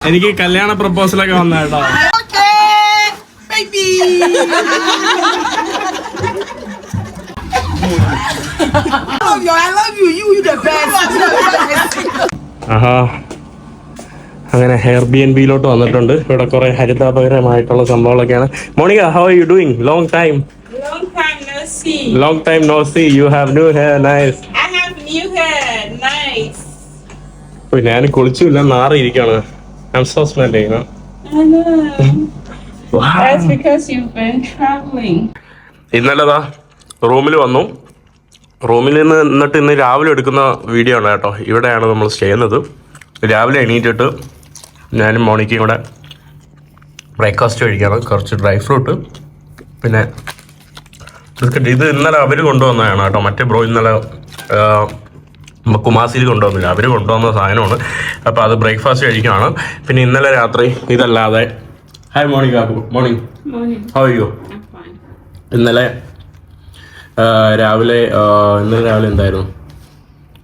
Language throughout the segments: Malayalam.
എനിക്ക് കല്യാണ പ്രപ്പോസലൊക്കെ വന്ന കേട്ടോ love you. I love you. You, you the best. You the best. ആഹാ അങ്ങനെ ഹെയർ ബി എൻ ബിയിലോട്ട് വന്നിട്ടുണ്ട് ഇവിടെ കുറെ ഹരിതാപകരമായിട്ടുള്ള സംഭവങ്ങളൊക്കെയാണ് Monica how are you doing long time Long time no see. Long time no see you have new hair nice I have new hair. Nice. ഞാൻ കുളിച്ചില്ല നാറിയിരിക്കാണ് I smelly, you know. I know. Wow. That's because you've been traveling. ഇന്നലെതാ റൂമിൽ വന്നു റൂമിൽ നിന്ന് എന്നിട്ട് ഇന്ന് രാവിലെ എടുക്കുന്ന വീഡിയോ ആണ് കേട്ടോ ഇവിടെയാണ് നമ്മൾ ചെയ്യുന്നത് രാവിലെ എണീറ്റിട്ട് ഞാനും മോണിക്കും കൂടെ ബ്രേക്ക്ഫാസ്റ്റ് കഴിക്കാണ് കുറച്ച് ഡ്രൈ ഫ്രൂട്ട് പിന്നെ ബിസ്ക്കറ്റ് ഇത് ഇന്നലെ അവർ കൊണ്ടുവന്നതാണ് കേട്ടോ മറ്റേ ബ്രോ ഇന്നലെ കുമാസിയിൽ കൊണ്ടുവന്നില്ല. അവർ കൊണ്ടുവന്ന സാധനമാണ്. അപ്പോൾ അത് ബ്രേക്ക്ഫാസ്റ്റ് കഴിക്കുകയാണ്. പിന്നെ ഇന്നലെ രാത്രി ഇതല്ലാതെ ഹായ് മോർണിംഗ് കാക്കു മോർണിംഗ് Morning. ഹൗ യു ഇന്നലെ രാവിലെ ഇന്നലെ രാവിലെ എന്തായിരുന്നു?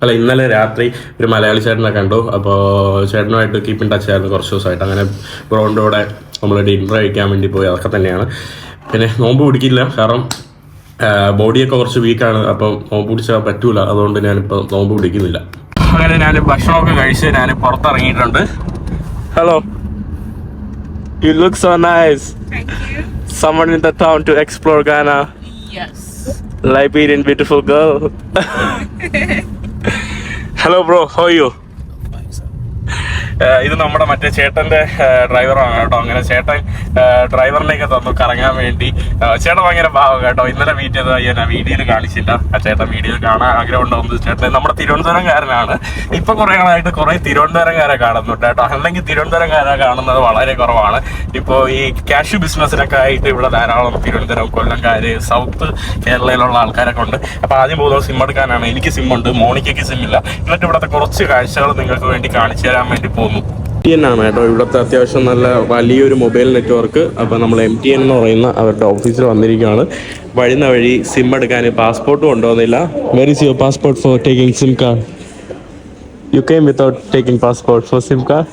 അല്ല ഇന്നലെ രാത്രി ഒരു മലയാളി ചേട്ടനെ കണ്ടു. അപ്പോൾ ചേട്ടനുമായിട്ട് കീപ്പ് ഇൻ ടച്ച് ആയിരുന്നു കുറച്ച് ദിവസമായിട്ട്. അങ്ങനെ ബ്രോന്റെ കൂടെ നമ്മൾ ഡിന്നർ കഴിക്കാൻ വേണ്ടി പോയി. അതൊക്കെ തന്നെയാണ്. പിന്നെ നോമ്പ് പിടിക്കില്ല. കാരണം ബോഡിയൊക്കെ കുറച്ച് വീക്കാണ് അപ്പം നോമ്പ് പിടിച്ചാൽ പറ്റൂല അതുകൊണ്ട് ഞാനിപ്പോൾ നോമ്പ് പിടിക്കുന്നില്ല അങ്ങനെ ഞാൻ ഭക്ഷണമൊക്കെ കഴിച്ച് ഞാൻ പുറത്തിറങ്ങിയിട്ടുണ്ട് hello you look so nice in someone in the town to explore Ghana. Yes. Liberian beautiful girl. Hello bro, how are you? ഇത് നമ്മുടെ മറ്റേ ചേട്ടന്റെ ഡ്രൈവറാണ് കേട്ടോ. അങ്ങനെ ചേട്ടൻ ഡ്രൈവറിലേക്ക് തന്നു കറങ്ങാൻ വേണ്ടി. ചേട്ടൻ ഭയങ്കര ഭാവം കേട്ടോ. ഇന്നലെ മീറ്റ് ചെയ്തത് ഞാൻ വീഡിയോയിൽ കാണിച്ചില്ല. ചേട്ടൻ വീഡിയോയിൽ കാണാൻ ആഗ്രഹം ഉണ്ടാവുന്നത് ചേട്ടൻ നമ്മുടെ തിരുവനന്തപുരംകാരനാണ്. ഇപ്പൊ കുറെ നാളായിട്ട് കുറെ തിരുവനന്തപുരംകാരെ കാണുന്നുണ്ട് കേട്ടോ. അല്ലെങ്കിൽ തിരുവനന്തപുരംകാരെ കാണുന്നത് വളരെ കുറവാണ്. ഇപ്പോൾ ഈ ക്യാഷ് ബിസിനസ്സിനൊക്കെ ആയിട്ട് ഇവിടെ ധാരാളം തിരുവനന്തപുരം കൊല്ലംകാര് സൗത്ത് കേരളയിലുള്ള ആൾക്കാരൊക്കെ ഉണ്ട്. അപ്പൊ ആദ്യം പോകുന്നത് സിം എടുക്കാനാണ്. എനിക്ക് സിം ഉണ്ട്. മോണിക്കയ്ക്ക് സിം ഇല്ല. എന്നിട്ട് ഇവിടുത്തെ കുറച്ച് കാഴ്ചകൾ നിങ്ങൾക്ക് വേണ്ടി കാണിച്ചു തരാൻ വേണ്ടി പോകുന്നു ടി എൻ ആണ് കേട്ടോ. ഇവിടുത്തെ അത്യാവശ്യം നല്ല വലിയൊരു മൊബൈൽ നെറ്റ്വർക്ക്. അപ്പോൾ നമ്മൾ എം ടി എൻ എന്ന് പറയുന്ന അവരുടെ ഓഫീസിൽ വന്നിരിക്കുകയാണ്. വഴുന്ന വഴി സിം എടുക്കാൻ പാസ്പോർട്ട് കൊണ്ടുവന്നില്ല. Where is your passport for taking SIM card you came without taking passport for SIM card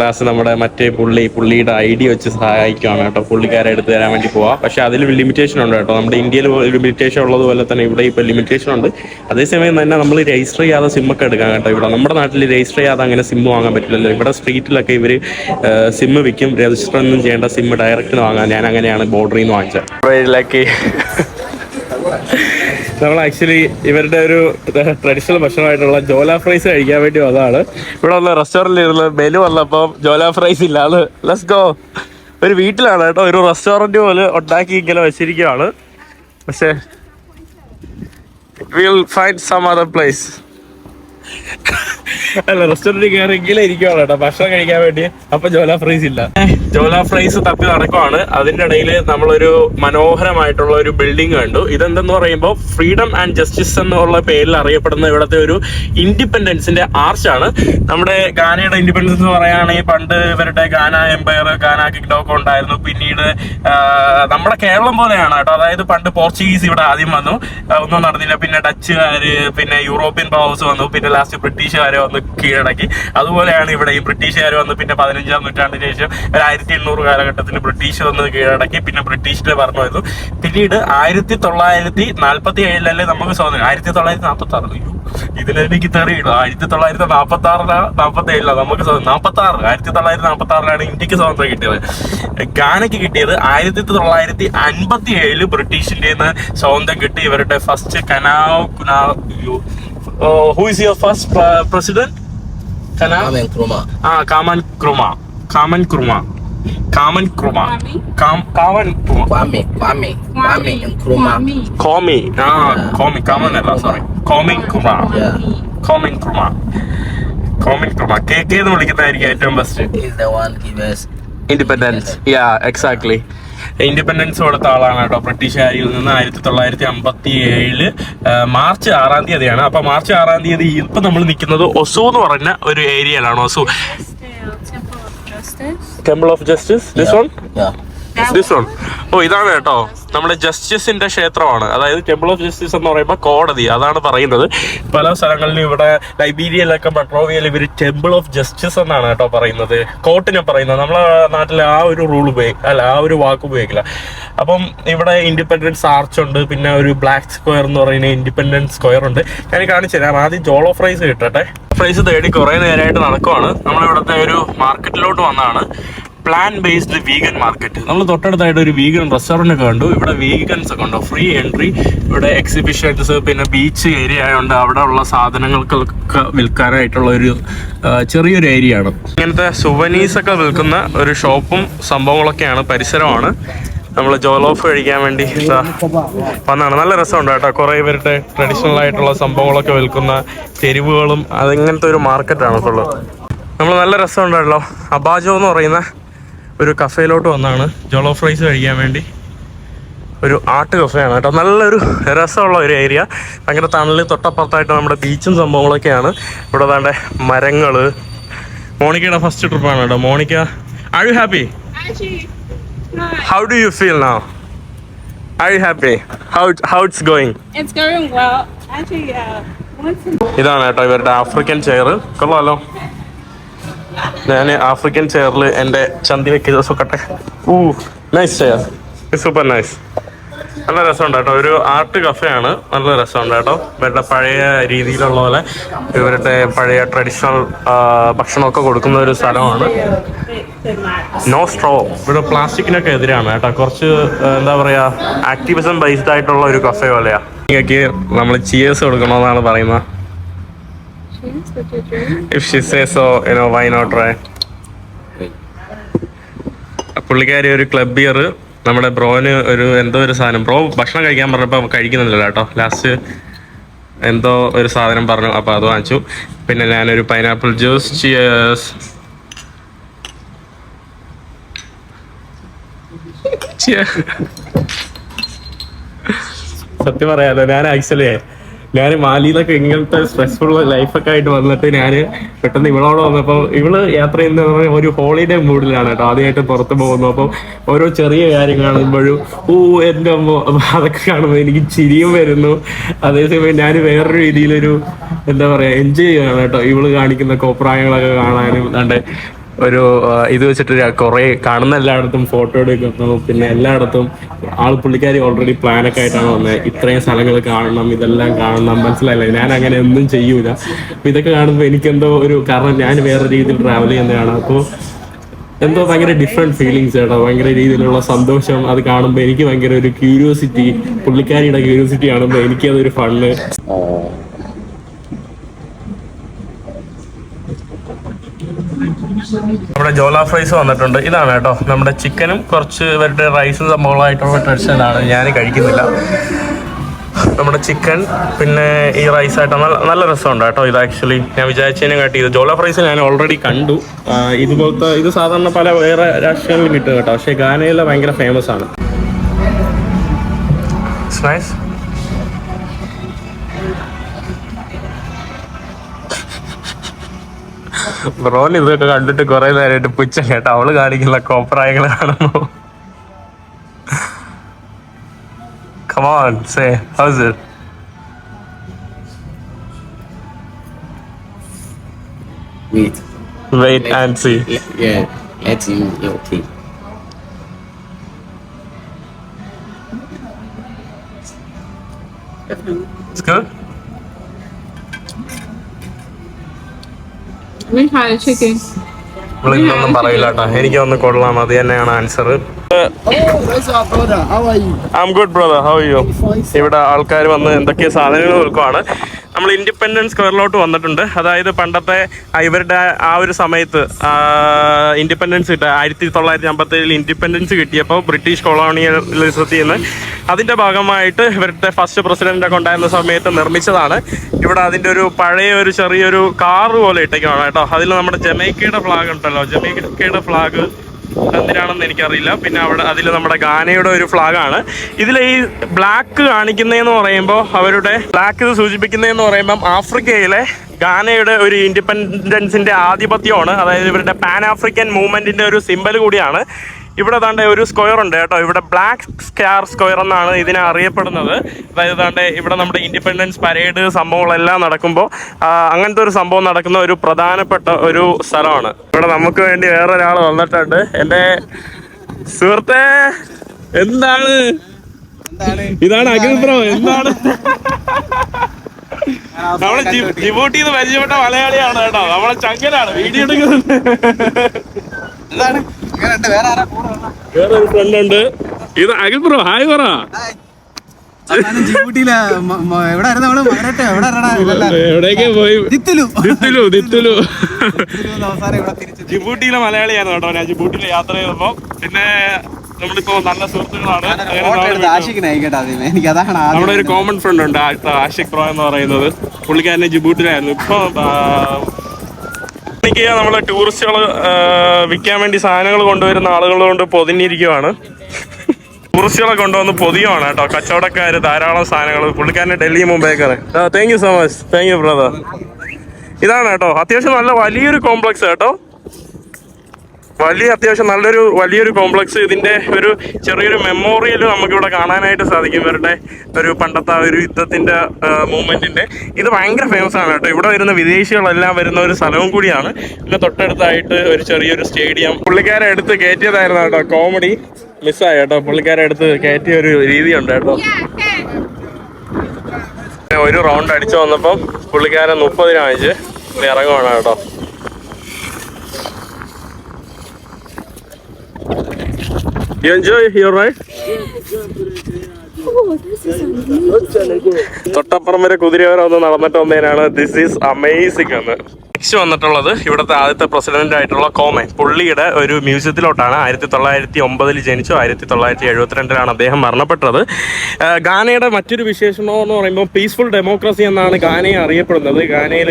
last നമ്മുടെ മറ്റേ പുള്ളി പുള്ളിയുടെ ഐ ഡി വെച്ച് സഹായിക്കുകയാണ് കേട്ടോ. പുള്ളിക്കാരെ എടുത്തു തരാൻ വേണ്ടി പോവാ. പക്ഷെ അതിൽ ലിമിറ്റേഷൻ ഉണ്ട് കേട്ടോ. നമ്മുടെ ഇന്ത്യയിൽ ലിമിറ്റേഷൻ ഉള്ളതുപോലെ തന്നെ ഇവിടെ ഇപ്പോൾ ലിമിറ്റേഷൻ ഉണ്ട്. അതേസമയം തന്നെ നമ്മൾ രജിസ്റ്റർ ചെയ്യാതെ ഒക്കെ എടുക്കാൻ കേട്ടോ ഇവിടെ. നമ്മുടെ നാട്ടിൽ രജിസ്റ്റർ ചെയ്യാതെ അങ്ങനെ സിം വാങ്ങാൻ പറ്റില്ലല്ലോ. ഇവിടെ സ്ട്രീറ്റിലൊക്കെ ഇവർ സിം വിൽക്കും. രജിസ്റ്റർ ഒന്നും ചെയ്യേണ്ട സിം ഡയറക്റ്റ് വാങ്ങാൻ ഞാൻ അങ്ങനെയാണ് ബോർഡറിൽ നിന്ന് വാങ്ങിച്ചത്. നമ്മൾ ആക്ച്വലി ഇവരുടെ ഒരു ട്രഡീഷണൽ ഭക്ഷണമായിട്ടുള്ള ജോല ഫ്രൈസ് കഴിക്കാൻ വേണ്ടി വന്നതാണ്. ഇവിടെ വന്ന റെസ്റ്റോറന്റിൽ ഇരുന്ന് മെനു വന്നപ്പോൾ ജോല ഫ്രൈസ് ഇല്ലാന്ന് ലെസ് ഗോ ഒരു വീട്ടിലാണ് കേട്ടോ ഒരു റെസ്റ്റോറന്റ് പോലെ ഉണ്ടാക്കി ഇങ്ങനെ വെച്ചിരിക്കുകയാണ്. പക്ഷേ will find some other place അല്ല റെസ്റ്റോറന്റിൽ കയറി ഇങ്ങനെ ഇരിക്കുകയാണ് കേട്ടോ ഭക്ഷണം കഴിക്കാൻ വേണ്ടി. അപ്പം ജോല ഫ്രൈസ് ഇല്ല. ജോല ഫ്രൈസ് തപ്പി നടക്കുവാണ്. അതിന്റെ ഇടയിൽ നമ്മളൊരു മനോഹരമായിട്ടുള്ള ഒരു ബിൽഡിംഗ് കണ്ടു. ഇതെന്തെന്ന് പറയുമ്പോൾ ഫ്രീഡം ആൻഡ് ജസ്റ്റിസ് എന്നുള്ള പേരിൽ അറിയപ്പെടുന്ന ഇവിടുത്തെ ഒരു ഇൻഡിപെൻഡൻസിന്റെ ആർച്ചാണ് നമ്മുടെ ഗാനയുടെ ഇൻഡിപെൻഡൻസ് എന്ന് പറയുകയാണെങ്കിൽ പണ്ട് ഇവരുടെ ഗാന എംപയർ ഗാന കിങ്ഡോക്ക് ഉണ്ടായിരുന്നു. പിന്നീട് നമ്മുടെ കേരളം പോലെയാണ് കേട്ടോ. അതായത് പണ്ട് പോർച്ചുഗീസ് ഇവിടെ ആദ്യം വന്നു. ഒന്നും നടന്നില്ല. പിന്നെ ഡച്ചുകാര് പിന്നെ യൂറോപ്യൻ പവേഴ്സ് വന്നു. പിന്നെ ലാസ്റ്റ് ബ്രിട്ടീഷുകാരെ വന്ന് കീഴടക്കി. അതുപോലെയാണ് ഇവിടെ ഈ ബ്രിട്ടീഷുകാർ വന്ന് പിന്നെ പതിനഞ്ചാം നൂറ്റാണ്ടിന് ശേഷം ഒരു ആയിരത്തി എണ്ണൂറ് കാലഘട്ടത്തിൽ ബ്രിട്ടീഷ് വന്ന് കീഴടക്കി പിന്നെ ബ്രിട്ടീഷിന്റെ ഭരണം വന്നു പിന്നീട് ആയിരത്തി തൊള്ളായിരത്തി നാൽപ്പത്തി ഏഴിലല്ലേ നമുക്ക് സ്വാതന്ത്ര്യം. ആയിരത്തി തൊള്ളായിരത്തി നാൽപ്പത്തി ആറ് ഇതിലെനിക്ക് തെറിയിടും ആയിരത്തി തൊള്ളായിരത്തി നാൽപ്പത്തി ആറില നാൽപ്പത്തി ഏഴില നമുക്ക് നാൽപ്പത്തി ആറ് ആയിരത്തി തൊള്ളായിരത്തി നാൽപ്പത്തി ആറിലാണ് ഇന്ത്യയ്ക്ക് സ്വാതന്ത്ര്യം കിട്ടിയത്. ഗാനയ്ക്ക് കിട്ടിയത് ആയിരത്തി തൊള്ളായിരത്തി അൻപത്തി ഏഴിൽ ബ്രിട്ടീഷിന്റെ സ്വാതന്ത്ര്യം കിട്ടി ഇവരുടെ first കനാവ് who's who is your first president Kruma. ആ കാമൻ ക്രുമ. കാമൻ ക്രുമ. കാമൻ ക്രുമ കാമൻ. കോമി ആ കോമി കാമൻ അല്ല sorry Kwame Nkrumah Kwame Nkrumah Kwame Nkrumah K K എന്ന് വിളിക്കുന്നതായിരിക്കും ഏറ്റവും best. Independence yeah exactly independence കൊടുത്ത ആളാണ് കേട്ടോ. ബ്രിട്ടീഷുകാരിൽ നിന്ന് ആയിരത്തി തൊള്ളായിരത്തി അമ്പത്തി ഏഴിൽ മാർച്ച് ആറാം തീയതിയാണ്. അപ്പൊ മാർച്ച് ആറാം തീയതി ഇപ്പൊ നമ്മൾ നിൽക്കുന്നത് ഒസു എന്ന് പറഞ്ഞ ഒരു ഏരിയയിലാണ് Osu. Justice. Temple of Justice. This yeah. one. Yeah. This one oh ഇതാണ് കേട്ടോ. നമ്മുടെ ജസ്റ്റിസിന്റെ ക്ഷേത്രമാണ്. അതായത് ടെമ്പിൾ ഓഫ് ജസ്റ്റിസ് എന്ന് പറയുമ്പോൾ കോടതി അതാണ് പറയുന്നത്. പല സ്ഥലങ്ങളിലും ഇവിടെ ലൈബീരിയയിലൊക്കെ മെട്രോവിയയിൽ ഇവർ ടെമ്പിൾ ഓഫ് ജസ്റ്റിസ് എന്നാണ് കേട്ടോ പറയുന്നത്. കോർട്ടിനെ പറയുന്നത്. നമ്മളെ നാട്ടിൽ ആ ഒരു റൂൾ ഉപയോഗിക്കുക അല്ല ആ ഒരു വാക്ക് ഉപയോഗിക്കില്ല. അപ്പം ഇവിടെ ഇൻഡിപെൻഡൻസ് ആർച്ച് ഉണ്ട്. പിന്നെ ഒരു ബ്ലാക്ക് സ്ക്വയർ എന്ന് പറയുന്ന ഇൻഡിപെൻഡൻസ് സ്ക്വയർ ഉണ്ട്. ഞാൻ കാണിച്ചു തരാം. ആദ്യം ജോളോ ഫ്രൈസ് കിട്ടട്ടെ. ഫ്രൈസ് തേടി കുറേ നേരമായിട്ട് നടക്കുവാണ്. നമ്മളിവിടുത്തെ ഒരു മാർക്കറ്റിലോട്ട് വന്നതാണ്. പ്ലാൻ ബേസ്ഡ് വീഗൻ മാർക്കറ്റ് നമ്മൾ തൊട്ടടുത്തായിട്ട് ഒരു വീഗൻ റെസ്റ്റോറന്റ് ഒക്കെ കണ്ടു. ഇവിടെ വീഗൻസ് ഒക്കെ ഉണ്ടോ. ഫ്രീ എൻട്രി ഇവിടെ എക്സിബിഷൻസ് പിന്നെ ബീച്ച് ഏരിയ ആയതുകൊണ്ട് അവിടെ ഉള്ള സാധനങ്ങൾക്കൊക്കെ വിൽക്കാനായിട്ടുള്ള ഒരു ചെറിയൊരു ഏരിയ ആണ്. ഇങ്ങനത്തെ സുവനീസ് ഒക്കെ വിൽക്കുന്ന ഒരു ഷോപ്പും സംഭവങ്ങളൊക്കെയാണ് പരിസരമാണ്. നമ്മൾ ജോലോഫ് കഴിക്കാൻ വേണ്ടി വന്നാണ്. നല്ല രസമുണ്ട് കേട്ടോ. കുറേ പേരുടെ ട്രഡീഷണൽ ആയിട്ടുള്ള സംഭവങ്ങളൊക്കെ വിൽക്കുന്ന തെരുവുകളും അതിങ്ങനത്തെ ഒരു മാർക്കറ്റാണ് ഫുള്ള് നമ്മൾ നല്ല രസമുണ്ടല്ലോ അബാജോ എന്ന് പറയുന്ന ഒരു കഫേയിലോട്ട് വന്നാണ്. ജോളോ ഫ്രൈസ് കഴിക്കാൻ വേണ്ടി. ഒരു ആർട്ട് കഫേയാണ് കേട്ടോ. നല്ലൊരു രസമുള്ള ഒരു ഏരിയ ഭയങ്കര തണലിൽ തൊട്ടപ്പുറത്തായിട്ട് നമ്മുടെ ബീച്ചും സംഭവങ്ങളൊക്കെയാണ്. ഇവിടെ താണ്ടെ മരങ്ങൾ മോണിക്കയുടെ ഫസ്റ്റ് ട്രിപ്പാണ് കേട്ടോ. Monica are you happy how do you feel now are you happy how how it's going ഇതാണ് കേട്ടോ ഇവരുടെ ആഫ്രിക്കൻ ചെയർ കൊള്ളാലോ. ഞാൻ ആഫ്രിക്കൻ ചെയറിൽ എന്റെ ചന്തി വെക്കി സുക്കട്ടെ ഊ നൈസ് ചെയർ സൂപ്പർ നൈസ് നല്ല രസമുണ്ട് കേട്ടോ. ഒരു ആർട്ട് കഫേയാണ്. നല്ല രസമുണ്ട് കേട്ടോ. ഇവരുടെ പഴയ രീതിയിലുള്ള പോലെ ഇവരുടെ പഴയ ട്രഡീഷണൽ ഭക്ഷണമൊക്കെ കൊടുക്കുന്ന ഒരു സ്ഥലമാണ്. നോ സ്ട്രോ ഇവിടെ പ്ലാസ്റ്റിക്കിനൊക്കെ എതിരാണ് കേട്ടോ. കുറച്ച് എന്താ പറയുക ആക്ടിവിസം ബേസ്ഡ് ആയിട്ടുള്ള ഒരു കഫേ പോലെയാണ് നമ്മൾ ചിയേഴ്സ് കൊടുക്കണമെന്നാണ് പറയുന്നത്. Cheers with your drink. If she say so you know why not try പുള്ളിക്കാരി ഒരു ക്ലബ് ഇയർ നമ്മുടെ ബ്രോന് ഒരു എന്തോ ഒരു സാധനം. ബ്രോ ഭക്ഷണം കഴിക്കാൻ പറഞ്ഞപ്പോൾ കഴിക്കുന്നില്ല കേട്ടോ. ലാസ്റ്റ് എന്തോ ഒരു സാധനം പറഞ്ഞു അപ്പോൾ അത് വാങ്ങിച്ചു. പിന്നെ ഞാനൊരു പൈനാപ്പിൾ ജ്യൂസ് ചിയേഴ്സ് സത്യം പറയാലോ ഞാൻ ആക്ച്വലി ഞാൻ മാലിന്നൊക്കെ ഇങ്ങനത്തെ സ്ട്രെസ്ഫുൾ ലൈഫൊക്കെ ആയിട്ട് വന്നിട്ട് ഞാൻ പെട്ടെന്ന് ഇവളോട് വന്നപ്പോൾ ഇവൾ യാത്ര ചെയ്യുന്ന ഒരു ഹോളിഡേ മൂഡിലാണ് കേട്ടോ ആദ്യമായിട്ട് പുറത്ത് പോകുന്നു. അപ്പം ഓരോ ചെറിയ കാര്യം കാണുമ്പോഴും ഓ എന്റെ അമ്മ അതൊക്കെ കാണുമ്പോൾ എനിക്ക് ചിരിയും വരുന്നു. അതേസമയം ഞാൻ വേറൊരു രീതിയിലൊരു എന്താ പറയാ എൻജോയ് ചെയ്യണം കേട്ടോ ഇവൾ കാണിക്കുന്ന കോപ്രായങ്ങളൊക്കെ കാണാനും അതെ. ഒരു ഇത് വെച്ചിട്ട് കുറെ കാണുന്ന എല്ലായിടത്തും ഫോട്ടോ എടുക്കുന്നു. പിന്നെ എല്ലായിടത്തും ആൾ പുള്ളിക്കാരി ഓൾറെഡി പ്ലാനൊക്കെ ആയിട്ടാണ് വന്നത് ഇത്രയും സ്ഥലങ്ങൾ കാണണം ഇതെല്ലാം കാണണം. മനസ്സിലായില്ലേ? ഞാൻ അങ്ങനെ ഒന്നും ചെയ്യൂല. ഇതൊക്കെ കാണുമ്പോൾ എനിക്കെന്തോ ഒരു കാരണം ഞാൻ വേറെ രീതിയിൽ ട്രാവൽ ചെയ്യുന്നതാണ്. അപ്പോൾ എന്തോ ഭയങ്കര ഡിഫറെന്റ് ഫീലിങ്സ് ചേട്ടാ ഭയങ്കര രീതിയിലുള്ള സന്തോഷം അത് കാണുമ്പോൾ എനിക്ക് ഭയങ്കര ഒരു ക്യൂരിയോസിറ്റി പുള്ളിക്കാരിയുടെ ക്യൂരിയോസിറ്റി കാണുമ്പോൾ എനിക്കതൊരു ഫണ്ണ് നമ്മുടെ ജോല ഫ്രൈസ് വന്നിട്ടുണ്ട്. ഇതാണ് കേട്ടോ നമ്മുടെ ചിക്കനും കുറച്ച് ഇവരുടെ റൈസും സംഭവങ്ങളായിട്ടുള്ള ട്രഡീഷനാണ് ഞാൻ കഴിക്കുന്നില്ല. നമ്മുടെ ചിക്കൻ പിന്നെ ഈ റൈസ് ആയിട്ട് നല്ല നല്ല രസമുണ്ട് കേട്ടോ ഇത് ആക്ച്വലി ഞാൻ വിചാരിച്ചതിനെ കാട്ടി ഇത് ജോല ഫ്രൈസ് ഞാൻ ഓൾറെഡി കണ്ടു. ഇതുപോലത്തെ ഇത് സാധാരണ പല വേറെ രാഷ്ട്രീയങ്ങളിലും കിട്ടും കേട്ടോ. പക്ഷേ ഗാനയിലെ ഭയങ്കര ഫേമസ് ആണ്. നൈസ് ബ്രോൻ ഇതൊക്കെ കണ്ടിട്ട് കുറെ നേരമായിട്ട് പുച്ഛം കേട്ടോ അവള് കാണിക്കുന്ന കോപ്രായങ്ങൾ കാണുമ്പോ come on say how's Wait. Wait and see Yeah. Let's you. Okay. It's good Chicken a ഒന്നും പറയില്ല കേട്ടോ എനിക്ക് ഒന്ന് കൊള്ളാം. അത് തന്നെയാണ് answer You? Good brother how you ഇവിടെ ആൾക്കാർ വന്ന് എന്തൊക്കെ സാധനങ്ങൾ വിൽക്കുവാണ്. നമ്മൾ ഇൻഡിപെൻഡൻസ് സ്ക്വയറിലോട്ട് വന്നിട്ടുണ്ട്. അതായത് പണ്ടത്തെ ആ ഇവരുടെ ആ ഒരു സമയത്ത് ഇൻഡിപെൻഡൻസ് കിട്ടുക ആയിരത്തി തൊള്ളായിരത്തി അമ്പത്തി ഏഴിൽ ഇൻഡിപെൻഡൻസ് കിട്ടിയപ്പോൾ ബ്രിട്ടീഷ് കൊളോണിയലിസത്തിൽ നിന്ന് അതിന്റെ ഭാഗമായിട്ട് ഇവരുടെ ഫസ്റ്റ് പ്രസിഡന്റ് ഒക്കെ ഉണ്ടായിരുന്ന സമയത്ത് നിർമ്മിച്ചതാണ്. ഇവിടെ അതിന്റെ ഒരു പഴയ ഒരു ചെറിയൊരു കാറ് പോലെ ഇട്ടേക്കാണ് കേട്ടോ. അതിൽ നമ്മുടെ ജമൈക്കയുടെ ഫ്ലാഗ് ഉണ്ടല്ലോ. ജമൈക്കയുടെ ഫ്ലാഗ് എന്തിനാണെന്ന് എനിക്കറിയില്ല. പിന്നെ അവിടെ അതിൽ നമ്മുടെ ഗാനയുടെ ഒരു ഫ്ലാഗ് ആണ് ഇതിൽ ഈ ബ്ലാക്ക് കാണിക്കുന്നതെന്ന് പറയുമ്പോൾ അവരുടെ ബ്ലാക്ക് ഇത് സൂചിപ്പിക്കുന്നതെന്ന് പറയുമ്പം ആഫ്രിക്കയിലെ ഗാനയുടെ ഒരു ഇൻഡിപെൻഡൻസിന്റെ ആധിപത്യമാണ്. അതായത് ഇവരുടെ പാൻ ആഫ്രിക്കൻ മൂവ്മെന്റിന്റെ ഒരു സിമ്പൽ കൂടിയാണ്. ഇവിടെ താണ്ടെ ഒരു സ്ക്വയർ ഉണ്ട് കേട്ടോ. ഇവിടെ ബ്ലാക്ക് സ്ക്വയർ സ്ക്വയർ എന്നാണ് ഇതിനെ അറിയപ്പെടുന്നത്. അതായത് താണ്ടെ ഇവിടെ നമ്മുടെ ഇൻഡിപെൻഡൻസ് പരേഡ് സംഭവങ്ങളെല്ലാം നടക്കുമ്പോൾ അങ്ങനത്തെ ഒരു സംഭവം നടക്കുന്ന ഒരു പ്രധാനപ്പെട്ട ഒരു സ്ഥലമാണ്. ഇവിടെ നമുക്ക് വേണ്ടി വേറൊരാൾ വന്നിട്ടുണ്ട്. എന്റെ സുഹൃത്തെ എന്താണ്? ഇതാണ് അഖിൽ ബ്രോ എന്താണ്? നമ്മൾ ജി- ജിബൂട്ടിയിൽ നിന്ന് പരിചയപ്പെട്ട മലയാളിയാണ് കേട്ടോ. നമ്മളെ ചങ്കനാണ് വീഡിയോ എടുക്കുന്നത് എന്താണ്? വേറെ ആരാ കൂടെ ഉള്ളെ? വേറെ ഒരു ഫ്രണ്ട് ഉണ്ട്. ഇത് അഖിൽ ബ്രോ ഹായ് പറ. ജിബൂട്ടിയിലെ മലയാളിയാണ് കേട്ടോ ഞാൻ ജിബൂട്ടിയിൽ യാത്ര ചെയ്തപ്പോ. പിന്നെ നമ്മളിപ്പോ നല്ല സുഹൃത്തുക്കളാണ്. നമ്മുടെ ഒരു കോമൺ ഫ്രണ്ട് ഉണ്ട് ആഷിക് ആഷിഖ് പ്രോ എന്ന് പറയുന്നത്. പുള്ളിക്കാരനെ ജിബൂട്ടിലായിരുന്നു ഇപ്പൊ എനിക്ക് നമ്മളെ ടൂറിസ്റ്റുകൾ വിൽക്കാൻ വേണ്ടി സാധനങ്ങൾ കൊണ്ടുവരുന്ന ആളുകൾ കൊണ്ട് പൊതിഞ്ഞിരിക്കുവാണ്. ടൂറിസ്റ്റുകളെ കൊണ്ടുവന്ന് പൊതിയാണ് കേട്ടോ. കച്ചവടക്കാർ ധാരാളം സാധനങ്ങൾ പുള്ളിക്കാരൻ Delhi മുംബൈക്കാണ് thank you so much thank you brother ഇതാണ് കേട്ടോ. അത്യാവശ്യം നല്ല വലിയൊരു കോംപ്ലക്സ് കേട്ടോ. വലിയ അത്യാവശ്യം നല്ലൊരു വലിയൊരു കോംപ്ലക്സ് ഇതിന്റെ ഒരു ചെറിയൊരു മെമ്മോറിയൽ നമുക്കിവിടെ കാണാനായിട്ട് സാധിക്കും. ഇവരുടെ ഒരു പണ്ടത്തെ ഒരു യുദ്ധത്തിന്റെ മൂവ്മെന്റിന്റെ ഇത് ഭയങ്കര ഫേമസ് ആണ് കേട്ടോ. ഇവിടെ വരുന്ന വിദേശികളെല്ലാം വരുന്ന ഒരു സ്ഥലവും കൂടിയാണ്. പിന്നെ തൊട്ടടുത്തായിട്ട് ഒരു ചെറിയൊരു സ്റ്റേഡിയം പുള്ളിക്കാരെ എടുത്ത് കയറ്റിയതായിരുന്നു കേട്ടോ. കോമഡി മിസ്സായി കേട്ടോ. പുള്ളിക്കാരെ എടുത്ത് കയറ്റിയ ഒരു രീതിയുണ്ട് കേട്ടോ. ഒരു റൗണ്ട് അടിച്ചു വന്നപ്പം പുള്ളിക്കാരൻ മുപ്പതിന് വാങ്ങിച്ച് ഇനി ഇറങ്ങുവാണ് കേട്ടോ. You enjoy your ride? തൊട്ടപ്പുറം വരെ കുതിരയോരം ഒന്ന് നടന്നിട്ട് വന്നതിനാണ്. ദിസ് ഈസ് അമേസിംഗ് എന്ന്. നെക്സ്റ്റ് വന്നിട്ടുള്ളത് ഇവിടുത്തെ ആദ്യത്തെ പ്രസിഡന്റ് ആയിട്ടുള്ള കോമെ. പുള്ളിയുടെ ഒരു മ്യൂസിയത്തിലോട്ടാണ്. ആയിരത്തി തൊള്ളായിരത്തി ഒമ്പതിൽ ജനിച്ചു. ആയിരത്തി തൊള്ളായിരത്തി എഴുപത്തിരണ്ടിലാണ് അദ്ദേഹം മരണപ്പെട്ടത്. ഗാനയുടെ മറ്റൊരു വിശേഷണം എന്ന് പറയുമ്പോൾ പീസ്ഫുൾ ഡെമോക്രസി എന്നാണ് ഗാനയെ അറിയപ്പെടുന്നത്. ഗാനയിൽ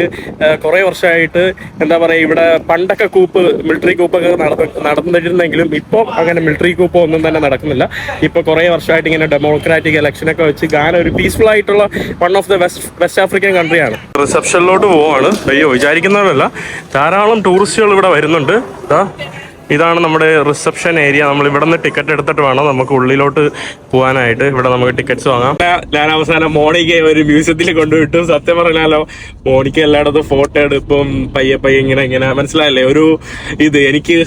കുറേ വർഷമായിട്ട് എന്താ പറയുക ഇവിടെ പണ്ടൊക്കെ കൂപ്പ് മിലിറ്ററി കൂപ്പൊക്കെ നടന്ന് നടന്നിരുന്നെങ്കിലും ഇപ്പോൾ അങ്ങനെ മിലിറ്ററി കൂപ്പോ ഒന്നും തന്നെ നടക്കുന്നില്ല. ഇപ്പോൾ കുറേ വർഷമായിട്ട് ഇങ്ങനെ ഡെമോക്രാറ്റിക് ഇലക്ഷനൊക്കെ വെച്ച് ഗാന ഒരു പീസ്ഫുൾ ആയിട്ടുള്ള one of the west west African കൺട്രിയാണ് റിസപ്ഷനിലോട്ട് പോവാണ്. അയ്യോ വിചാരിക്കുന്നവരല്ല ധാരാളം ടൂറിസ്റ്റുകൾ ഇവിടെ വരുന്നുണ്ട്. ഇതാണ് നമ്മുടെ റിസപ്ഷൻ ഏരിയ നമ്മൾ ഇവിടെ നിന്ന് ടിക്കറ്റ് എടുത്തിട്ട് വേണം നമുക്ക് ഉള്ളിലോട്ട് പോകാനായിട്ട്. ഇവിടെ നമുക്ക് ടിക്കറ്റ്സ് വാങ്ങാം. ഞാൻ അവസാനം മോണിക്ക് ഒരു മ്യൂസിയത്തിൽ കൊണ്ടുവിട്ടു. സത്യം പറഞ്ഞാലോ മോണിക്ക് എല്ലായിടത്തും ഫോട്ടോ എടുപ്പും പയ്യെ പയ്യെ ഇങ്ങനെ ഇങ്ങനെ. മനസ്സിലായല്ലേ? ഒരു ഇത് എനിക്ക്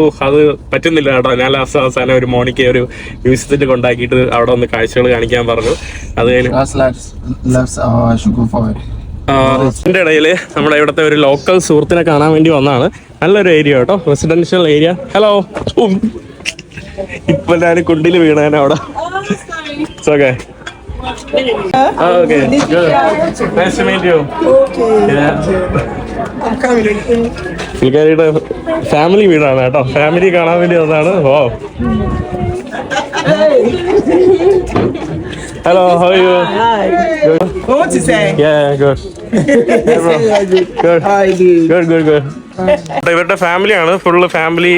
ഓ അത് പറ്റുന്നില്ല കേട്ടോ. ഞാൻ ലാസ്റ്റ് അവസാനം ഒരു മോണിക്ക് ഒരു മ്യൂസിയത്തിൽ കൊണ്ടാക്കിയിട്ട് അവിടെ ഒന്ന് കാഴ്ചകൾ കാണിക്കാൻ പറഞ്ഞു. അത് കഴിഞ്ഞ് അതിന്റെ ഇടയിൽ നമ്മുടെ ഇവിടുത്തെ ഒരു ലോക്കൽ സുഹൃത്തിനെ കാണാൻ വേണ്ടി വന്നതാണ്. നല്ലൊരു ഏരിയ കേട്ടോ. റെസിഡൻഷ്യൽ ഏരിയ ഹലോ ഇപ്പൊ ഞാൻ കുണ്ടിൽ വീണേനെ അവിടെ. ഓക്കെ പുള്ളിക്കാരിയുടെ ഫാമിലി വീടാണ് കേട്ടോ. ഫാമിലി കാണാൻ വേണ്ടി വന്നതാണ്. ഓ Hello, how are you? Hi. Good. What to say? Yeah, good. good. Good. Hi, dude. Good, good, good. ഇവിടെ ഇവരുടെ ഫാമിലിയാണ്. ഫുള്ള് ഫാമിലി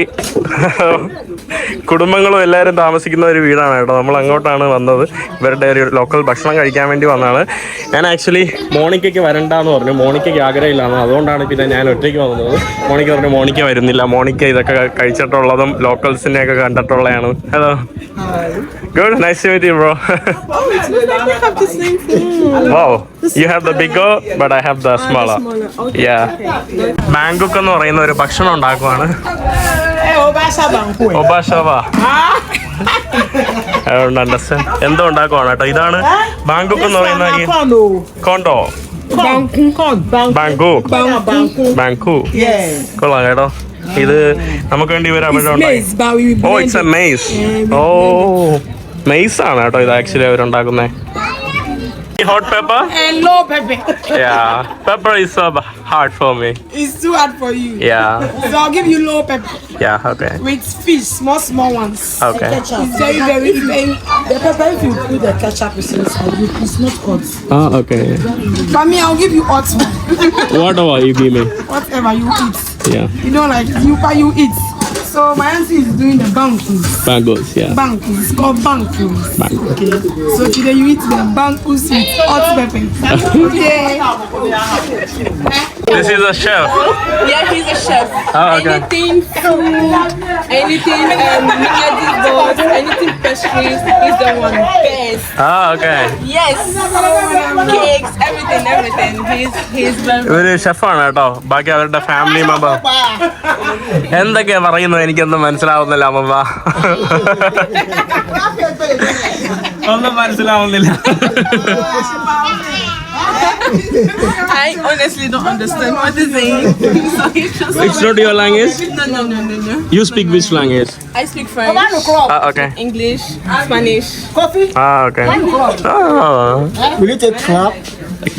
കുടുംബങ്ങളും എല്ലാവരും താമസിക്കുന്ന ഒരു വീടാണ് കേട്ടോ. നമ്മൾ അങ്ങോട്ടാണ് വന്നത്. ഇവരുടെ ഒരു ലോക്കൽ ഭക്ഷണം കഴിക്കാൻ വേണ്ടി വന്നതാണ്. ഞാൻ ആക്ച്വലി മോണിക്കയ്ക്ക് വരണ്ടെന്ന് പറഞ്ഞു. മോണിക്കയ്ക്ക് ആഗ്രഹമില്ലാന്ന്. അതുകൊണ്ടാണ് പിന്നെ ഞാൻ ഒറ്റയ്ക്ക് വന്നത്. മോണിക്ക പറഞ്ഞു മോണിക്ക വരുന്നില്ല. മോണിക്ക ഇതൊക്കെ കഴിച്ചിട്ടുള്ളതും ലോക്കൽസിനെ ഒക്കെ കണ്ടിട്ടുള്ളതാണ് hello good nice to meet you bro you have the bigger, but I have the smaller. Yeah. ബാങ്കുക്ക് എന്ന് പറയുന്ന ഒരു ഭക്ഷണം ഉണ്ടാക്കുവാണ്. എന്തോ ഉണ്ടാക്കുവാണ് കേട്ടോ. ഇതാണ് ബാങ്കുക്ക് എന്ന് പറയുന്ന ഈ. കോണ്ടോ. Banku. ബാങ്കു. കൊള്ളാം കേട്ടോ. ഇത് നമുക്ക് വേണ്ടി ഇവർ അവിടെ we oh it's a. Maize oh maize ആണ് കേട്ടോ ഇത് ആക്ച്വലി അവരുണ്ടാക്കുന്നത് hot pepper? Eh, Hello, pepper. Yeah, pepper is so hard for me. It's too hard for you. Yeah. So I'll give you low pepper Yeah, okay. with fish, small, small ones. Okay. It's very, very very. The pepper, if you put the ketchup inside, it- it's not hot. Ah, okay. For me, I'll give you hot one. Whatever you give me. Whatever you eat. Yeah. You know, like you, but you eat. So my auntie is doing the bankus. mangoes. Yeah, Bankus. It's called bankus. mango. Okay. So today you eat the bankus with hot pepper. okay. This is a chef. Yeah, he's a chef. Oh, okay. Anything food, anything um, Mickey anything pastries, he's the one best. Ah, okay. Yes, cakes, everything, everything. He's he's very. ഒരു ഷെഫാണ് കേട്ടോ ബാക്കി അവരുടെ ഫാമിലി മെമ്പർ എന്തൊക്കെയാ പറയുന്നത് എനിക്കൊന്നും മനസ്സിലാവുന്നില്ല അമ്മ ഒന്നും മനസ്സിലാവുന്നില്ല I honestly don't understand what he's saying. so he's just It's not your language? No, no, no, no, no. You speak which language? I speak French, Ah, okay. English, Spanish. Coffee? Ah, okay. Ah, Will you take club?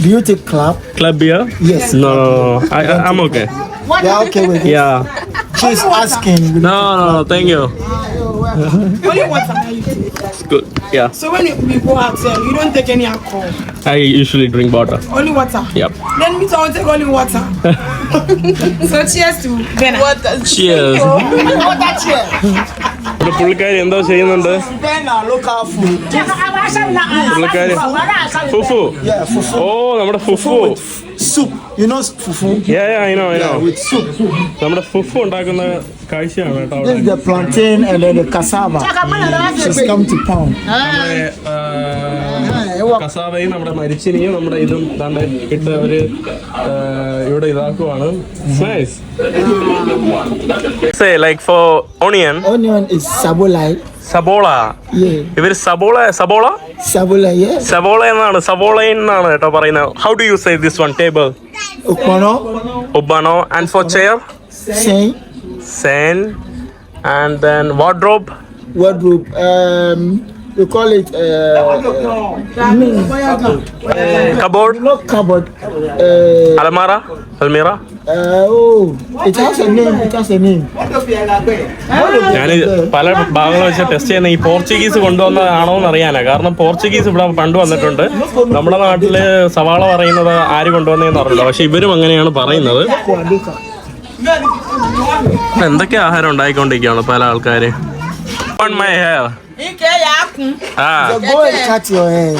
Do you take club? club beer? Yes. No, I, I, I'm okay. They are okay with it. Yeah She's asking. will you- no no thank you Only water that you take. Good ya So when you, we go out, um, you don't take any alcohol. I usually drink water Only water. Yep. Then me too, I will take only water. so cheers to Bena. What? Cheers. Water chair. ഇവിടെ പുള്ളിക്കാരി എന്തോ ചെയ്യുന്നുണ്ട് Bena local food. പുള്ളിക്കാരി ഫുഫു Yeah, fufu. ഓ നമ്മുടെ fufu Soup. You know fufu? Yeah, yeah, I know, I know. Yeah, with soup. നമ്മുടെ ഫുഫു ഉണ്ടാക്കുന്ന കാഴ്ചയാണ് കേട്ടോ This is the plantain and then the cassava. She's come to pound. കസാവയും നമ്മുടെ മരിച്ചിനിയും നമ്മുടെ ഇതും ദാണ്ടെ ഇട്ട് അവർ ഇവിടെ ഇതാക്കുവാണ് nice say like for onion Onion is sabolai. സബോള. ഇവർ സബോള സബോള yeah. സബോള എന്നാണ് സബോള എന്നാണ് കേട്ടോ പറയുന്നത് how do you say this one table Ukpono. ഉബാനോ and for chair Say. Sen and then wardrobe Wardrobe. We call it. Uh, uh, cupboard. not cupboard. Uh, Almara, Almira. uh, oh, it has a name. It has a name. ഞാൻ പല ഭാഗങ്ങൾ വെച്ച് ടെസ്റ്റ് ചെയ്യുന്ന ഈ പോർച്ചുഗീസ് കൊണ്ടുവന്നതാണോ എന്ന് അറിയാനാ കാരണം പോർച്ചുഗീസ് ഇവിടെ പണ്ട് വന്നിട്ടുണ്ട് നമ്മുടെ നാട്ടിൽ സവാള പറയുന്നത് ആര് കൊണ്ടുവന്നതെന്ന് അറിയില്ല പക്ഷെ ഇവരും അങ്ങനെയാണ് പറയുന്നത് എന്തൊക്കെ ആഹാരം ഉണ്ടായിക്കൊണ്ടിരിക്കുകയാണ് പല ആൾക്കാര് On my hair. Ike yakun. Ah. So go and cut your hair.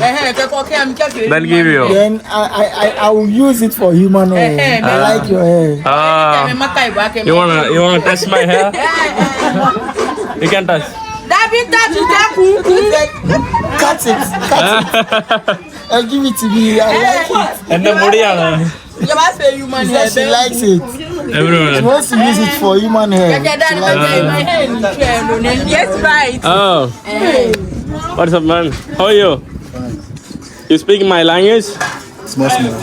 Then give you. Then I, I, I will use it for human oil. Ah. I like your hair. Ah. You wanna you wanna touch my hair? you can touch. Cut it. Cut it. And give it to me. I like it. And then Moriana. You must pay human hair. She likes it. She everyone. wants to use it for human hair. Ke da She na likes me it. my hand ni che no ne. Yes right. Oh, what's up, man? How are you? You speak my language? Small, small.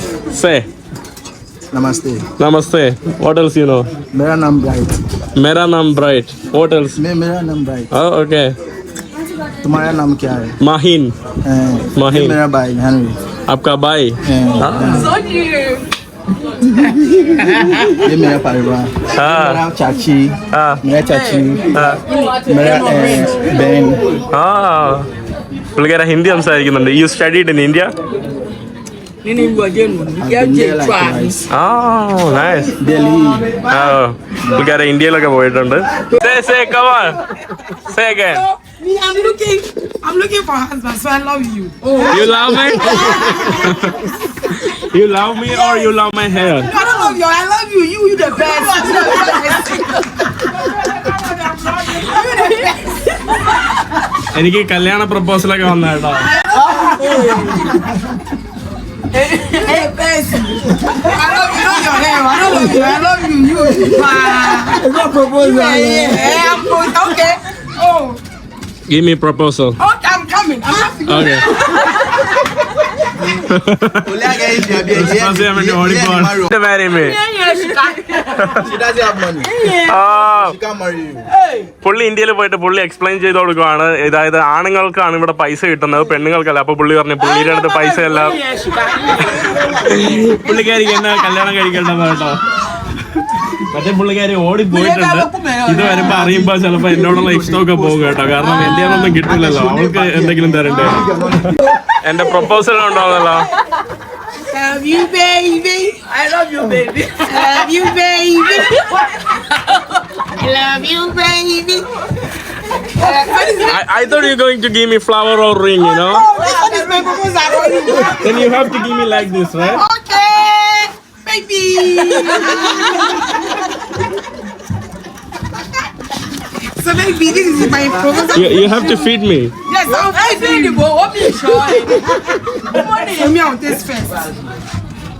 Say, Namaste. namaste. What else you know? मेरा नाम ब्राइट मेरा नाम ब्राइट What else? मैं मेरा नाम ब्राइट Oh, okay. तुम्हारा नाम क्या है Mahin. अ, माहिर। ये मेरा भाई हेनरी आपका भाई? अ, Yemi ya pariwa. Ah. Mera chachi. Ah. Mera chachi. Ah. Mera ben. Ah. പുള്ളിക്കാരൻ ഹിന്ദി സംസാരിക്കുന്നുണ്ട് യു സ്റ്റഡീഡ് ഇൻ ഇന്ത്യ പുള്ളിക്കാരൻ ഇന്ത്യയിലൊക്കെ പോയിട്ടുണ്ട് I'm looking. I'm looking for husband, so I love you. Oh. You love me? You love me or you love my hair I don't love you. I love you. You you the best. You the best. You the best. എനിക്ക് കല്യാണ പ്രപ്പോസലൊക്കെ വന്ന കേട്ടോ You the best. I love you. Not your hair. I don't love you. I love you. You. Wow. it's not proposal Yeah, yeah, I'm going. Okay. Oh. Give me proposal Okay, I'm coming. I'm happy. Okay ചെയ്യാൻ വേണ്ടി ഓടിപ്പോവാണ് marry me she doesn't have money. ആ she can't marry you. പുള്ളി ഇന്ത്യയിൽ പോയിട്ട് പുള്ളി എക്സ്പ്ലെയിൻ ചെയ്ത് കൊടുക്കുവാണ്. അതായത് ആണുങ്ങൾക്കാണ് ഇവിടെ പൈസ കിട്ടുന്നത് പെണ്ണുങ്ങൾക്കല്ല. അപ്പൊ പുള്ളി പറഞ്ഞു പുള്ളിയുടെ അടുത്ത് പൈസ അല്ല പുള്ളിക്കാരിക്ക് എന്നാ കല്യാണം കഴിക്കേണ്ടത് കേട്ടോ മറ്റേ പുള്ളിക്കാരി ഓടി പോയിട്ടുണ്ട്. ഇത് വരുമ്പോ അറിയുമ്പോ ചിലപ്പോ എന്നോടുള്ള ഇഷ്ടമൊക്കെ പോകും കേട്ടോ. കാരണം എന്റെ ഒന്നും കിട്ടില്ലല്ലോ അവൾക്ക് എന്തെങ്കിലും തരണ്ടേ? എന്റെ proposal ഉണ്ടോന്നല്ലോ Love you, baby. I love you, baby. love you, baby. I love you, baby. Uh, what is it? I, I thought you're going to give me flower or ring, you know? Oh, what is my proposal for you? Then you have to give me like this, right? Okay, baby. baby, this is my proposal. You, you have to feed me. Femi, I'll test first.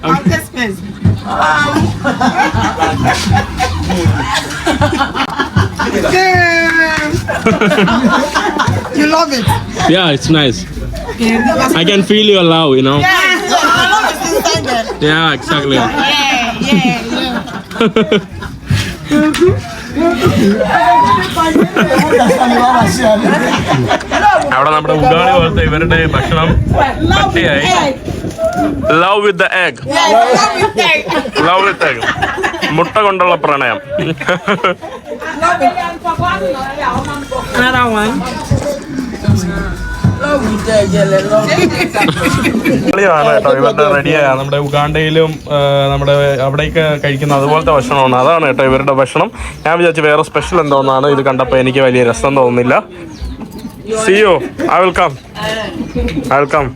I'll test first. you love it. Yeah, it's nice. I can feel your love, you know. Yeah, yeah exactly. Yeah, yeah, yeah. അവിടെ നമ്മുടെ ഉഗാളി പോലത്തെ ഇവരുടെ ഭക്ഷണം പട്ടിയായി love with the egg. Love with egg മുട്ട കൊണ്ടുള്ള പ്രണയം Another one. നമ്മുടെ ഉഗാണ്ടയിലും നമ്മുടെ അവിടെയൊക്കെ കഴിക്കുന്ന അതുപോലത്തെ ഭക്ഷണമാണ്. അതാണ് കേട്ടോ ഇവരുടെ ഭക്ഷണം. ഞാൻ വിചാരിച്ചു വേറെ സ്പെഷ്യൽ എന്തോന്നാണ്. ഇത് കണ്ടപ്പോൾ എനിക്ക് വലിയ രസം തോന്നുന്നില്ല. സിയോ I will come. I welcome come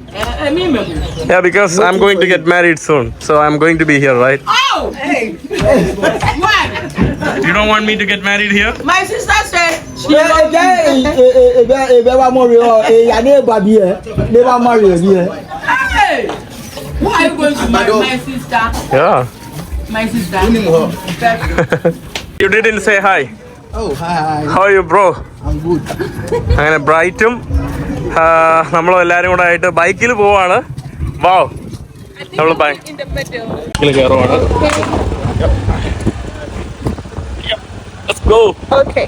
Yeah, because I'm going to get married soon, so I'm going to be here, right? Oh! What? You don't want me to get married here? My sister said she ẹgbẹ́ ẹgbẹ́ wa mọ̀ rí ọ èyà ní ìgbà bí ẹ ní wa mọ̀ rí bí ẹ. Hey! Why are you going to marry my sister? Yeah. My sister. You didn't say hi. Oh, hi, hi. How are you, bro? I'm good. അങ്ങനെ ബ്രൈറ്റും നമ്മളും എല്ലാരും കൂടെ ആയിട്ട് ബൈക്കിൽ പോവാണ് വാവ് നമ്മൾ ബൈക്കിൽ കയറുവാണ് Let's go. Okay.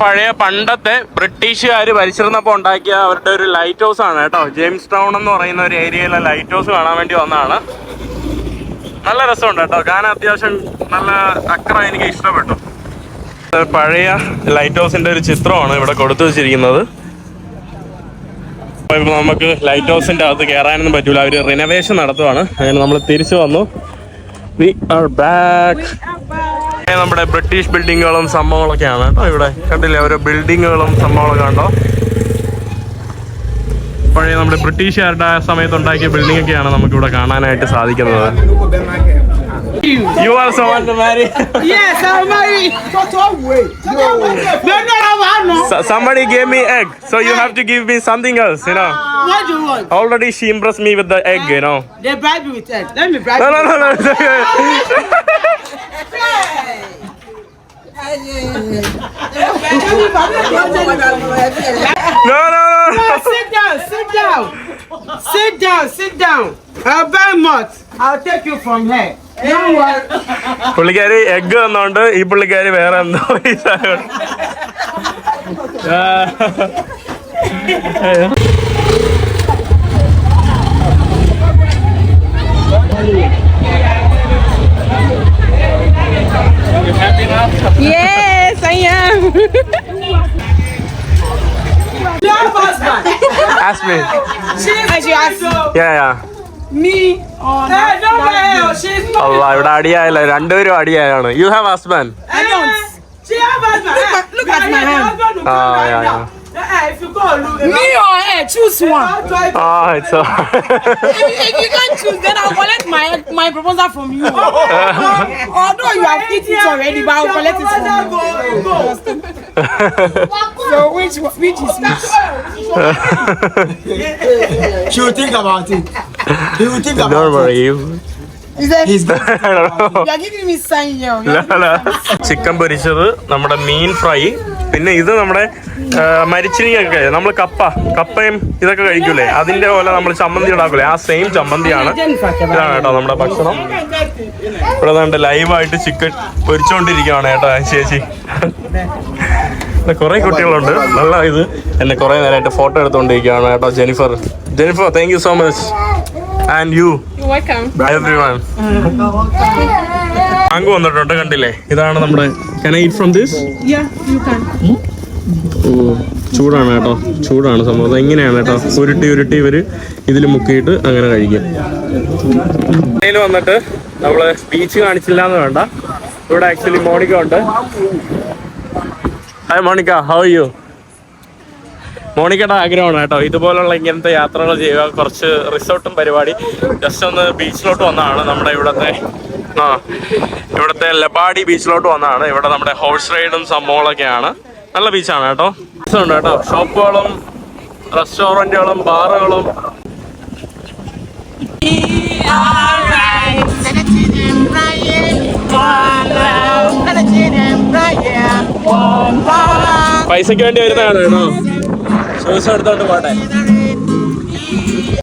പഴയ പണ്ടത്തെ ബ്രിട്ടീഷുകാർ ഭരിച്ചിരുന്നപ്പോൾ ഉണ്ടാക്കിയ അവരുടെ ഒരു ലൈറ്റ് ഹൗസ് ആണ് കേട്ടോ. ജെയിംസ് ടൗൺ എന്ന് പറയുന്ന ഒരു ഏരിയയിലെ ലൈറ്റ് ഹൗസ് കാണാൻ വേണ്ടി വന്നതാണ്. നല്ല രസമുണ്ട് കേട്ടോ. കാണാൻ അത്യാവശ്യം നല്ല അക്ര എനിക്ക് ഇഷ്ടപ്പെട്ടു. പഴയ ലൈറ്റ് ഹൗസിന്റെ ഒരു ചിത്രമാണ് ഇവിടെ കൊടുത്തു വെച്ചിരിക്കുന്നത്. ഇപ്പോൾ നമുക്ക് ലൈറ്റ് ഹൗസിന്റെ അകത്ത് കയറാനൊന്നും പറ്റൂല. അവർ റിനോവേഷൻ നടത്തുവാണ്. അങ്ങനെ നമ്മൾ തിരിച്ചു വന്നു. വി ആർ ബാക്ക് നമ്മുടെ ബ്രിട്ടീഷ് ബിൽഡിങ്ങുകളും സംഭവങ്ങളൊക്കെയാണ് കേട്ടോ ഇവിടെ. കണ്ടില്ലേ? ഓരോ ബിൽഡിങ്ങുകളും സംഭവങ്ങളൊക്കെ ഉണ്ടോ പഴയ നമ്മുടെ ബ്രിട്ടീഷുകാരുടെ സമയത്ത് ഉണ്ടാക്കിയ ബിൽഡിംഗ് ഒക്കെയാണ് നമുക്ക് ഇവിടെ കാണാനായിട്ട് സാധിക്കുന്നത്. You. You also want marry? yes, I'll marry. No. No, no, no, somebody gave me egg, so you have to give me something else, you know. Ah, what do you want? Already she impressed me with the egg, you know. They bribe you with egg. Let me bribe you. No, no, no, no. no, no, no. Sit down, sit down. Sit down, sit down. I'll buy much. I'll take you from here. പുള്ളിക്കാരി എഗ് തന്നോണ്ട് ഈ പുള്ളിക്കാരി വേറെ എന്തോ Yes, I am. Ask me. As you ask. Yeah, yeah. me. Oh, hey, don't worry. She's not. അല്ല ഇവിടെ അടിയായല്ല രണ്ടുപേരും അടിയായാണ് you have husband I don't. She have husband. Look, at- look at my hand. Husband will Ah, come right yeah, now. Eh, if you go, look. Me or her, choose one. ആ it's If, if you can't choose, then I'll collect my my proposal from you. Although you have eaten it already, but I'll collect it from you. Go, go. So which one- which is which? She will think about it. He will think about Don't it. worry. He's good. You are giving me sign here. Chicken പൊരിച്ചത് നമ്മുടെ മീൻ ഫ്രൈ പിന്നെ ഇത് നമ്മുടെ ആ, മരിച്ചിനിയൊക്കെ നമ്മൾ കപ്പ കപ്പയും ഇതൊക്കെ കഴിക്കൂലേ അതിന്റെ പോലെ നമ്മൾ ചമ്മന്തി ഉണ്ടാക്കൂലേ ആ സെയിം ചമ്മന്തിയാണ് ഇതാണ് കേട്ടോ നമ്മുടെ ഭക്ഷണം ഇവിടെ കണ്ട് ലൈവായിട്ട് ചിക്കൻ പൊരിച്ചോണ്ടിരിക്കുകയാണ് കേട്ടോ ആ ചേച്ചി കുറെ കുട്ടികളുണ്ട്. നല്ല ഇത്. എന്നെ കുറെ നേരമായിട്ട് ഫോട്ടോ എടുത്തുകൊണ്ടിരിക്കുകയാണ് കേട്ടോ Jennifer. Jennifer thank you so much and you. Everyone അങ്ങ് വന്നിട്ടുണ്ട് കണ്ടില്ലേ? ഇതാണ് നമ്മുടെ കൻ ഐ ഫ്രം ദിസ് ചൂടാണ് കേട്ടോ. ചൂടാണ് സംഭവം. എങ്ങനെയാണ് കേട്ടോ? ഉരുട്ടി ഉരുട്ടി ഇവർ ഇതിൽ മുക്കിയിട്ട് അങ്ങനെ കഴിക്കും. വന്നിട്ട് നമ്മൾ ബീച്ച് കാണിച്ചില്ല എന്ന് വേണ്ട. ഇവിടെ ആക്ച്വലി മോണിക്ക ഉണ്ട്. ഹായ് മോണിക്ക ഹൗ യു മോണിക്കയുടെ ആഗ്രഹമാണ് കേട്ടോ. ഇതുപോലുള്ള ഇങ്ങനത്തെ യാത്രകൾ ചെയ്യുക. കുറച്ച് റിസോർട്ടും പരിപാടി. ജസ്റ്റ് ഒന്ന് ബീച്ചിലോട്ട് വന്നതാണ് നമ്മുടെ ഇവിടുത്തെ ആ ഇവിടുത്തെ ലബാഡി ബീച്ചിലോട്ട് വന്നതാണ്. ഇവിടെ നമ്മുടെ ഹോഴ്സ് റൈഡും സംഭവങ്ങളൊക്കെയാണ്. നല്ല ബീച്ചാണ് കേട്ടോ. ഉണ്ട് കേട്ടോ. ഷോപ്പുകളും റെസ്റ്റോറന്റുകളും ബാറുകളും പൈസക്ക് വേണ്ടി വരുന്നതാണ്? കേട്ടോ ഷൂസ് പോട്ടെ.